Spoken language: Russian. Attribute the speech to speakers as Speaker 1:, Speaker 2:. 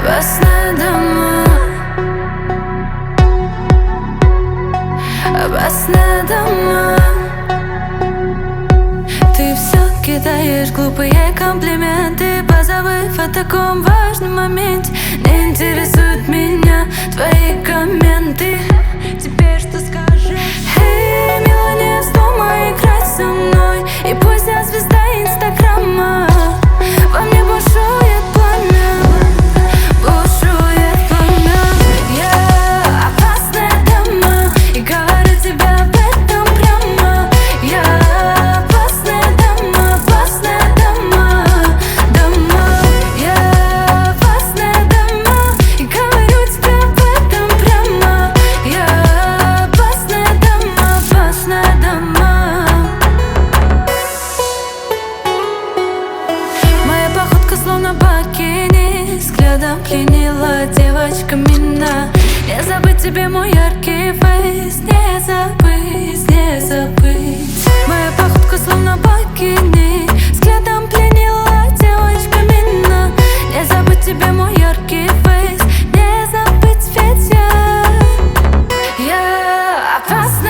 Speaker 1: небес не дамо, без не дамо Ты все кидаешь глупые комплименты. Позабыв о таком важном моменте. Не интересуют меня твои комменты. Мина, девочка Мина Не забыть тебе мой яркий фейс Не забыть, не забыть. Моя походка словно богини Взглядом пленила девочка Мина Не забыть тебе мой яркий фейс Не забыть, ведь я, я опасна